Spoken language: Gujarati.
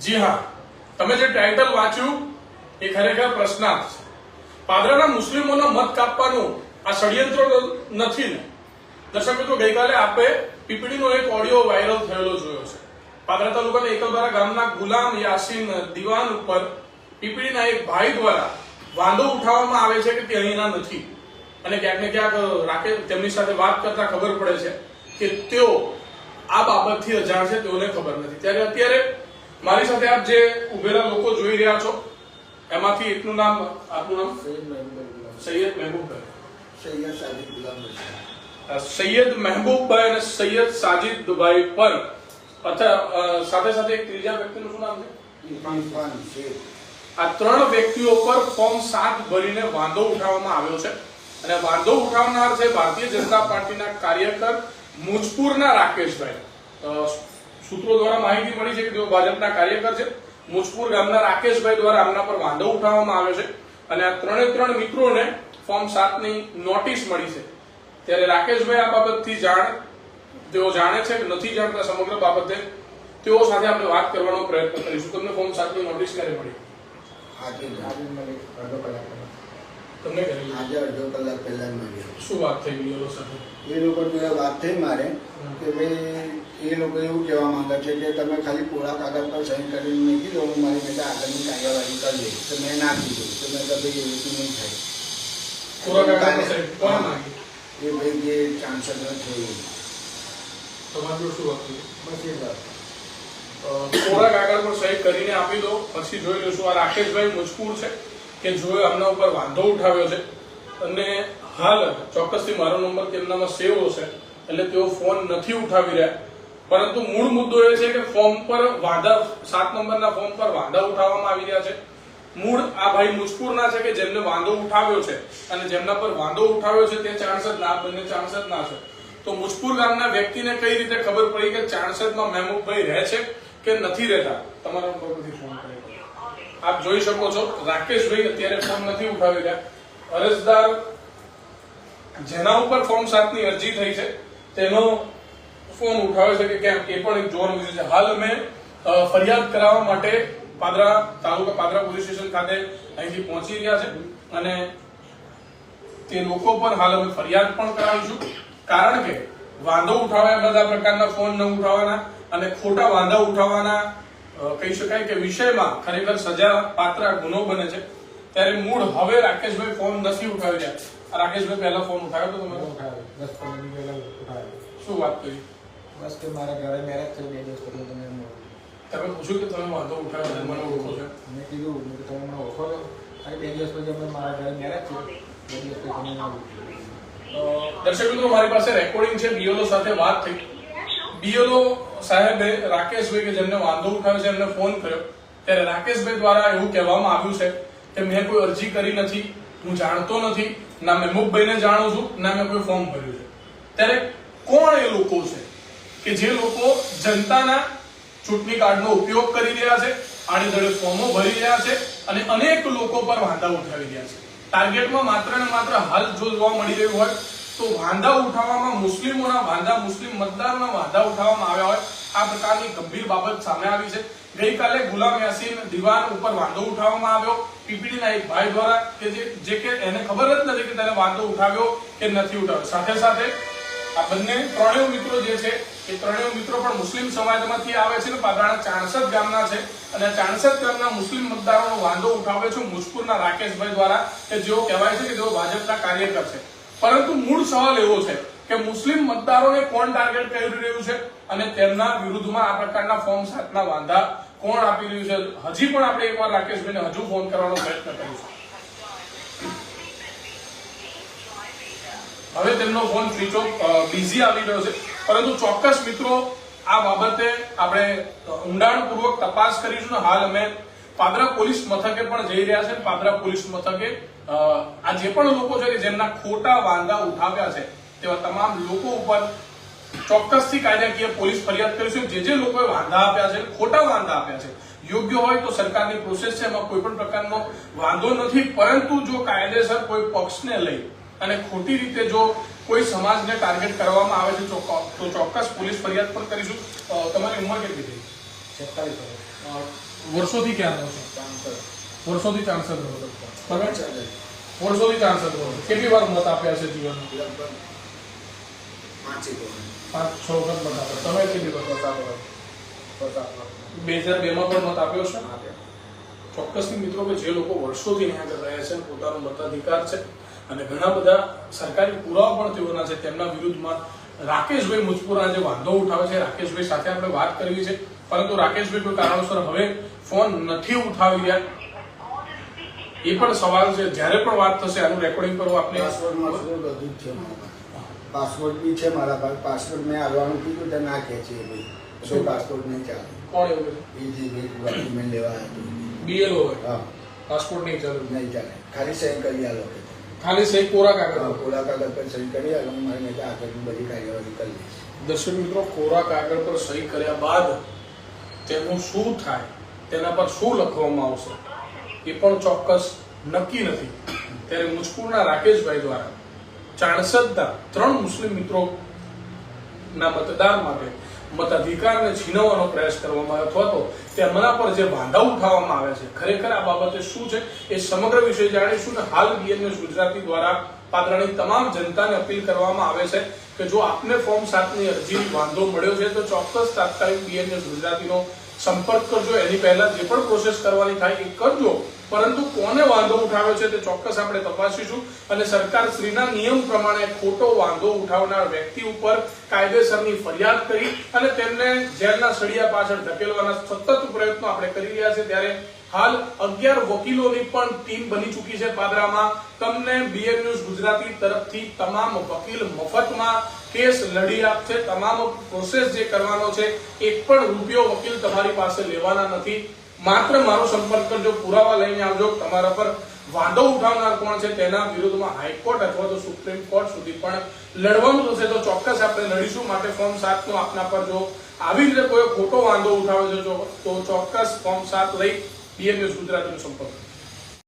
જી હા. તમે જે ટાઇટલ વાંચ્યું, એ ખરેખર પ્રશ્નાર્થ છે. પાદરાના મુસ્લિમોનો મત કાપવાનું આ ષડયંત્ર નથી ને. દર્શક મિત્રો, ગઈકાલે આપે પીપળીનો એક ઓડિયો વાયરલ થયેલો જોયો છે. પાદરા તાલુકાના એકલબારા ગામના ગુલામ યાસીન દિવાન ઉપર પીપળીના એક ભાઈ દ્વારા વાંધો ઉઠાવવામાં આવે છે કે તે અહીંના નથી. અને ક્યાંક ને ક્યાંક રાકે તેમની સાથે વાત કરતા ખબર પડે છે કે તેઓ આ બાબતથી અજાણ છે, તેઓને ખબર નથી. ત્યારે અત્યારે મારી સાથે આપ જે ઉભેલા લોકો જોઈ રહ્યા છો એમાંથી એકનું નામ આપનું નામ? સૈયદ મહેબૂબભાઈ સૈયદ ગુલામ સૈયદ મહેબૂબભાઈ અને સૈયદ સાજિદભાઈ પર. અથવા સાથે સાથે એક ત્રીજા વ્યક્તિનું શું નામ છે? આ ત્રણ વ્યક્તિઓ પર ફોર્મ સાત ભરીને વાંધો ઉઠાવવામાં આવ્યો છે. અને વાંધો ઉઠાવનાર છે ભારતીય જનતા પાર્ટીના કાર્યકર મુજપુરના રાકેશભાઈ. સૂત્રો દ્વારા માહિતી મળી છે કે તેઓ ભાજપના કાર્યકર છે. મુજપુર ગામના રાકેશભાઈ દ્વારા આમના પર વાંધો ઉઠાવવામાં આવ્યો છે અને આ ત્રણે ત્રણ મિત્રોને ફોર્મ સાતની નોટિસ મળી છે. ત્યારે રાકેશભાઈ આ બાબતથી જાણ તેઓ જાણે છે કે નથી જાણતા સમગ્ર બાબતે તેઓ સાથે આપણે વાત કરવાનો પ્રયત્ન કરીશું. તમને ફોર્મ સાતની નોટિસ ક્યારે મળી આજે જ. અડધો કલાક પહેલા. તમને કરેલી આજે અડધો કલાક પહેલા જ મળ્યો શું વાત થઈ ગઈ એ લોકો સાથે? એ લોકો જોડે વાત થઈ મારે કે ભાઈ એ લોકો એવું કહેવા માંગે છે કે તમે ખાલી પોળા કાગળ પર સહી કરીને નહીં કીધો હું મારી બેટા આગળની કાર્યવાહી કરી લઈશ તો મેં ના કીધું. તો મેં કહ્યું ભાઈ એવું નહીં થાય. પૂરા કાગળ એ ભાઈ જે ચાન્સર થયું તમારું શું હતું બસ એ વાત. કોરા કાગળ પર સહી કરીને આપી દો. પછી જોઈ લઈશું. આ રાકેશભાઈ મુજપુર છે. કે જો આમના ઉપર વાંધો ઉઠાવ્યો છે, અને હાલ ચોક્કસથી મારો નંબર તેમનામાં સેવ હશે, એટલે તેઓ ફોન નથી ઉઠાવી રહ્યા. પરંતુ મૂળ મુદ્દો એ છે કે ફોર્મ પર વાંધા સાત નંબરના ફોર્મ પર વાંધા ઉઠાવવામાં આવી રહ્યા છે. મૂળ આ ભાઈ મુજપુરના છે કે જેમને વાંધો ઉઠાવ્યો છે, અને જેમના પર વાંધો ઉઠાવ્યો છે તે ચાણસદ ના, બંને ચાણસદ ના છે. તો મુજપુર ગામના વ્યક્તિને કઈ રીતે ખબર પડી કે ચાણસદમાં મહેમૂદભાઈ રહે છે કે નથી રહેતા? તમારા ફોન આપ જોઈ શકો છો રાકેશભાઈ અત્યારે ફોન નથી ઉઠાવી રહ્યા. અરજદાર જેના ઉપર ફોર્મ સાતની અરજી થઈ છે, તેનો ફોન ઉઠાવે છે કે કેમ, એ પણ એક જોવાનું વિષય છે. હાલ મેં ફરિયાદ કરાવવા માટે પાદરા તાલુકા, પાદરા પોલીસ સ્ટેશન ખાતે અહીંથી પહોંચી રહ્યા છે અને તે લોકો પર હાલ અમે ફરિયાદ પણ કરાવીશું. કારણ કે વાંધો ઉઠાવ્યા બધા પ્રકારના ફોન ન ઉઠાવવાના અને ખોટા વાંધા ઉઠાવવાના કહી શકાય કે વિષયમાં ખરેખર સજા પાત્ર ગુનો બને છે. ત્યારે મૂળ હવે રાકેશભાઈ ફોન નથી ઉઠાવી રહ્યા આ રાકેશભાઈ પહેલા ફોન ઉઠાવ્યો તો તમે ઉઠાવ્યો. દસ પંદર મિનિટ પહેલા ઉઠાવ્યો. શું વાત કરી? બસ કે મારા ઘરે મેરેજ છે બે દિવસ પછી તમે મળો. તમે પૂછ્યું કે તમે વાંધો ઉઠાવ્યો મને ઓળખો છો? મેં કીધું કે તમે મને ઓળખો છો? અરે બે દિવસ પછી અમે મારા ઘરે મેરેજ છે બે દિવસ પછી તમે ના દર્શક મિત્રો મારી પાસે રેકોર્ડિંગ છે બીઓલો સાથે વાત થઈ. બીઓલો સાહેબે રાકેશભાઈ કે જેમને વાંધો ઉઠાવ્યો છે એમને ફોન કર્યો. ત્યારે રાકેશભાઈ દ્વારા એવું કહેવામાં આવ્યું છે કે મેં કોઈ અરજી કરી નથી, હું જાણતો નથી, ના મેં મુખભાઈને જાણું છું, ના મેં કોઈ ફોર્મ ભર્યું છે. ત્યારે કોણ એ લોકો છે કે જે લોકો જનતાના ચૂંટણી કાર્ડનો ઉપયોગ કરી રહ્યા છે આની દળે ફોર્મો ભરી રહ્યા છે અને અનેક લોકો પર વાંધા ઉઠાવી રહ્યા છે. ટાર્ગેટમાં માત્ર ને માત્ર હાલ જો જોવા મળી રહ્યું હોય તો વાંધા ઉઠાવવામાં મુસ્લિમોના વાંધા મુસ્લિમ મતદારોના વાંધા ઉઠાવવામાં આવ્યા હોય, આ પ્રકારની ગંભીર બાબત સામે આવી છે. ગઈકાલે ગુલામ યાસીન દિવાન ઉપર વાંધો ઉઠાવવામાં આવ્યો. પીપીડીના એક ભાઈ દ્વારા કે જે કે એને ખબર જ નથી કે તેને વાંધો ઉઠાવ્યો કે નથી ઉઠાવ્યો. સાથે સાથે આ બંને ત્રણેય મિત્રો જે છે, એ ત્રણેય મિત્રો પણ મુસ્લિમ સમાજમાંથી આવે છે ને પાદરાના ચાણસદ ગામના છે. અને ચાણસદ ગામના મુસ્લિમ મતદારોનો વાંધો ઉઠાવ્યો છે મુજપુરના રાકેશભાઈ દ્વારા, કે જેઓ કહેવાય છે કે તેઓ ભાજપના કાર્યકર છે. પરંતુ મૂળ સવાલ એવો છે કે મુસ્લિમ મતદારોને કોણ ટાર્ગેટ કરી રહ્યું છે અને તેમના વિરુદ્ધમાં આ પ્રકારના ફોર્મ સાતના વાંધા કોણ આપી રહ્યું છે? હજી પણ આપણે એકવાર રાકેશભાઈને હજુ ફોન કરવાનો પ્રયત્ન કરીશું. હવે તેમનો ફોન સ્વિચ ઓફ બિઝી આવી રહ્યો છે. પરંતુ ચોક્કસ મિત્રો, આ બાબતે આપણે ઊંડાણપૂર્વક તપાસ કરીશું ને હાલ અમે પાદરા પોલીસ મથકે પણ જઈ રહ્યા છે. પાદરા પોલીસ મથકે આ જે પણ લોકો છે કે જેમના ખોટા વાંધા ઉઠાવ્યા છે તેવા તમામ લોકો ઉપર ચોક્કસથી કાયદાકીય પોલીસ ફરિયાદ કરીશું જે જે લોકોએ વાંધા આપ્યા છે ખોટા વાંધા આપ્યા છે યોગ્ય હોય તો સરકારની પ્રોસેસ છે એમાં કોઈ પણ પ્રકારનો વાંધો નથી. પરંતુ જો કાયદેસર કોઈ પક્ષને લઈ અને ખોટી રીતે જો કોઈ સમાજને ટાર્ગેટ કરવામાં આવે છે તો ચોક્કસ પોલીસ ફરિયાદ પણ કરીશું. તમારી ઉંમર કેટલી થઈ? સત્તાવીસ વર્ષ. વર્ષોથી ક્યાં રહો છો? વર્ષોથી ચાન્સર રહો છો. તમે વર્ષોથી ચાન્સર રહો છો. કેટલી વાર મત આપ્યા છે જીવનમાં? પાંચ છ વખત મત આપ્યા. તમે કેટલી વખત બે હજાર બે માં પણ મત આપ્યો છે? ચોક્કસથી મિત્રો કે જે લોકો વર્ષોથી અહીંયા રહ્યા છે પોતાનો મતાધિકાર છે અને ઘણા બધા સરકારી પુરાવા પણ તેઓના છે તેમના વિરુદ્ધમાં રાકેશભાઈ મુજપુરા જે વાંધો ઉઠાવે છે. રાકેશભાઈ સાથે આપણે વાત કરવી છે. પરંતુ રાકેશભાઈ કોઈ કારણોસર હવે ફોન નથી ઉઠાવી રહ્યા. એ પણ સવાલ છે. જ્યારે પણ વાત થશે આનું રેકોર્ડિંગ કરવું આપણે બધું જ છે. મારા પાસવર્ડ બી છે મારા પાસે. પાસવર્ડ મેં આવવાનું કીધું તો ના કે છે ભાઈ શું પાસપોર્ટ નહીં ચાલે. કોણ એવું એ જે ડોક્યુમેન્ટ લેવા બીએલ હોય? હા. પાસપોર્ટ નહીં ચાલે? નહીં ચાલે. ખાલી સહી કરી આલો ખાલી સહી કોરા કાગળ કોરા કાગળ પર સહી કરી આલો. મારે આગળની બધી કાર્યવાહી કરી દર્શક મિત્રો કોરા કાગળ પર સહી કર્યા બાદ તેનું શું થાય, તેના પર શું લખવામાં આવશે, એ પણ ચોક્કસ નક્કી નથી. ત્યારે મુજપુરના રાકેશભાઈ દ્વારા ચાણસદના ત્રણ મુસ્લિમ મિત્રો ના મતદાર માટે મતાધિકારને છીનવવાનો પ્રયાસ કરવામાં આવ્યો અથવા તો તેમના પર જે વાંધા ઉઠાવવામાં આવે છે, ખરેખર આ બાબતે શું છે એ સમગ્ર વિષય જાણીશું ને હાલ બીએનએસ ગુજરાતી દ્વારા પાદરાની તમામ જનતાને અપીલ કરવામાં આવે છે કે જો આપને ફોર્મ સાતની અરજી વાંધો મળ્યો છે, તો ચોક્કસ તાત્કાલિક બીએનએસ ગુજરાતીનો સંપર્ક કરજો. એની પહેલા જે પણ પ્રોસેસ કરવાની થાય એ કરજો. પરંતુ કોને વાંધો ઉઠાવ્યો છે તે ચોક્કસ આપણે તપાસીશું. અને સરકાર શ્રીના નિયમ પ્રમાણે ખોટો વાંધો ઉઠાવનાર વ્યક્તિ ઉપર કાયદેસરની ફરિયાદ કરી અને તેમને જેલના સળિયા પાછળ ધકેલવાના સતત પ્રયત્નો આપણે કરી રહ્યા છે ત્યારે હાલ અગિયાર વકીલોની પણ ટીમ બની ચૂકી છે પાદરામાં. તમને બીએન ન્યૂઝ ગુજરાતી તરફથી તમામ વકીલ મફતમાં કેસ લડી આપશે. તમામ પ્રોસેસ જે કરવાનો છે, એક પણ રૂપિયો વકીલ તમારી પાસે લેવાના નથી. માત્ર મારો સંપર્ક કરજો, પુરાવા લઈને આવજો. તમારા પર વાંધો ઉઠાવનાર કોણ છે તેના વિરુદ્ધમાં હાઈકોર્ટ અથવા તો સુપ્રીમ કોર્ટ સુધી પણ લડવાનું થશે. તો ચોક્કસ આપણે લડીશું. માટે ફોર્મ સાતનો આપના પર જો આવી રીતે કોઈ ખોટો વાંધો ઉઠાવે છે, તો ચોક્કસ ફોર્મ સાત લઈ બીએમએસ ગુજરાતીનો સંપર્ક કરજો.